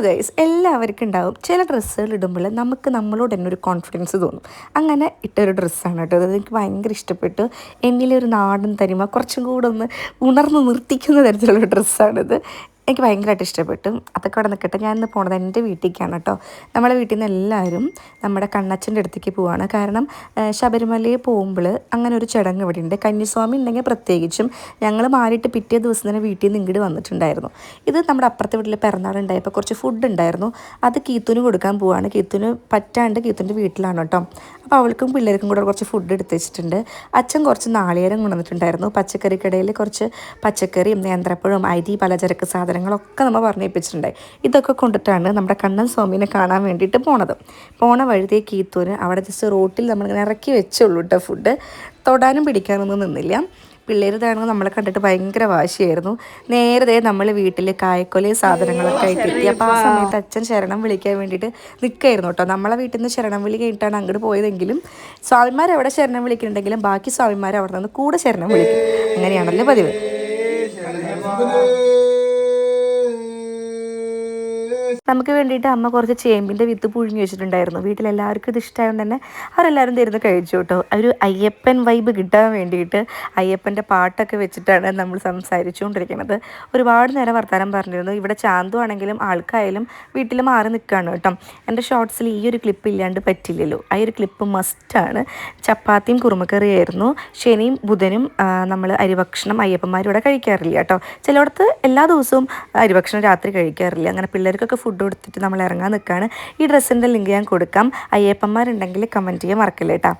Guys എല്ലാവർക്കും ഉണ്ടാവും. ചില ഡ്രസ്സുകൾ ഇടുമ്പോൾ നമുക്ക് നമ്മളോട് തന്നെ ഒരു കോൺഫിഡൻസ് തോന്നും. അങ്ങനെ ഇട്ടൊരു ഡ്രസ്സാണ് കേട്ടോ. അത് എനിക്ക് ഭയങ്കര ഇഷ്ടപ്പെട്ടു. എന്നിലെ ഒരു നാടൻ തനിമ കുറച്ചും കൂടെ ഒന്ന് ഉണർന്ന് നിർത്തിക്കുന്ന തരത്തിലുള്ള ഡ്രസ്സാണിത് എനിക്ക് ഭയങ്കരമായിട്ട് ഇഷ്ടപ്പെട്ടു. അതൊക്കെ അവിടെ നിൽക്കട്ടെ. ഞാൻ ഇന്ന് പോണത് എന്റെ വീട്ടിലേക്കാണ് കേട്ടോ. നമ്മളെ വീട്ടിൽ നിന്ന് എല്ലാവരും നമ്മുടെ കണ്ണച്ചന്റെ അടുത്തേക്ക് പോവാണ്. കാരണം ശബരിമലയിൽ പോകുമ്പോൾ അങ്ങനെ ഒരു ചടങ്ങ് ഇവിടെ ഉണ്ട്. കന്യസ്വാമി ഉണ്ടെങ്കിൽ പ്രത്യേകിച്ചും ഞങ്ങൾ മാറിയിട്ട് പിറ്റേ ദിവസം തന്നെ വീട്ടിൽ നിന്ന് ഇങ്ങോട്ട് വന്നിട്ടുണ്ടായിരുന്നു. ഇത് നമ്മുടെ അപ്പുറത്തെ വീട്ടിൽ പിറന്നാൾ ഉണ്ടായപ്പോൾ കുറച്ച് ഫുഡ് ഉണ്ടായിരുന്നു. അത് കീത്തുന് കൊടുക്കാൻ പോവാണ്. കീത്തുന് പറ്റാണ്ട് കീത്തുന്റെ വീട്ടിലാണ് കേട്ടോ. അപ്പോൾ അവൾക്കും പിള്ളേർക്കും കൂടെ കുറച്ച് ഫുഡ് എടുത്ത് വെച്ചിട്ടുണ്ട്. അച്ഛൻ കുറച്ച് നാളികേരം കൊണ്ടുവന്നിട്ടുണ്ടായിരുന്നു. പച്ചക്കറിക്കിടയിൽ കുറച്ച് പച്ചക്കറിയും നേന്ത്രപ്പഴവും അരി പലചരക്ക് സാധനങ്ങൾ സാധനങ്ങളൊക്കെ നമ്മൾ പറഞ്ഞേപ്പിച്ചിട്ടുണ്ടായി ഇതൊക്കെ കൊണ്ടിട്ടാണ് നമ്മുടെ കണ്ണൻ സ്വാമിനെ കാണാൻ വേണ്ടിയിട്ട് പോണത്. പോണ വഴുതിയ കീത്തൂന് അവിടെ ജസ്റ്റ് റോട്ടിൽ നമ്മളിങ്ങനെ ഇറക്കി വെച്ചുള്ളൂ കേട്ടോ ഫുഡ് തൊടാനും പിടിക്കാനൊന്നും നിന്നില്ല. പിള്ളേർ ഇതാണെങ്കിൽ നമ്മളെ കണ്ടിട്ട് ഭയങ്കര വാശിയായിരുന്നു. നേരത്തെ നമ്മൾ വീട്ടിൽ കായക്കൊലയും സാധനങ്ങളൊക്കെ ആയിട്ട് എത്തി അപ്പോൾ ആ സമയത്ത് അച്ഛൻ ശരണം വിളിക്കാൻ വേണ്ടിയിട്ട് നിൽക്കായിരുന്നു കേട്ടോ നമ്മളെ വീട്ടിൽ നിന്ന് ശരണം വിളി കഴിഞ്ഞിട്ടാണ് അങ്ങോട്ട് പോയതെങ്കിലും സ്വാമിമാർ എവിടെ ശരണം വിളിക്കുന്നുണ്ടെങ്കിലും ബാക്കി സ്വാമിമാർ അവിടെ നിന്ന് കൂടെ ശരണം വിളിക്കും. അങ്ങനെയാണല്ലോ പതിവ്. നമുക്ക് വേണ്ടിയിട്ട് അമ്മ കുറച്ച് ചേമ്പിന്റെ വിത്ത് പുഴുങ്ങി വെച്ചിട്ടുണ്ടായിരുന്നു. വീട്ടിലെല്ലാവർക്കും ഇത് ഇഷ്ടമായതുകൊണ്ട് തന്നെ അവരെല്ലാവരും തരുന്ന കഴിച്ചു കേട്ടോ. ഒരു അയ്യപ്പൻ വൈബ് കിട്ടാൻ വേണ്ടിയിട്ട് അയ്യപ്പന്റെ പാട്ടൊക്കെ വെച്ചിട്ടാണ് നമ്മൾ സംസാരിച്ചുകൊണ്ടിരിക്കുന്നത്. ഒരുപാട് നേരം വർത്തമാനം പറഞ്ഞിരുന്നു. ഇവിടെ ചാന്തു ആണെങ്കിലും ആൾക്കായാലും വീട്ടിൽ മാറി നിൽക്കുകയാണ് കേട്ടോ. എന്റെ ഷോർട്സിൽ ഈ ഒരു ക്ലിപ്പ് ഇല്ലാണ്ട് പറ്റില്ലല്ലോ. ആ ഒരു ക്ലിപ്പ് മസ്റ്റാണ് ചപ്പാത്തിയും കുറുമക്കറിയായിരുന്നു. ശനിയും ബുധനും നമ്മൾ അരിഭക്ഷണം അയ്യപ്പന്മാരും ഇവിടെ കഴിക്കാറില്ല കേട്ടോ. ചിലയിടത്ത് എല്ലാ ദിവസവും അരിഭക്ഷണം രാത്രി കഴിക്കാറില്ല. അങ്ങനെ പിള്ളേർക്കൊക്കെ ഫുഡ് കൊടുത്തിട്ട് നമ്മൾ ഇറങ്ങാൻ നിൽക്കുകയാണ് ഈ ഡ്രസ്സിന്റെ ലിങ്ക് ഞാൻ കൊടുക്കാം. അയ്യപ്പന്മാരുണ്ടെങ്കിൽ കമന്റ് ചെയ്യാൻ മറക്കില്ല കേട്ടോ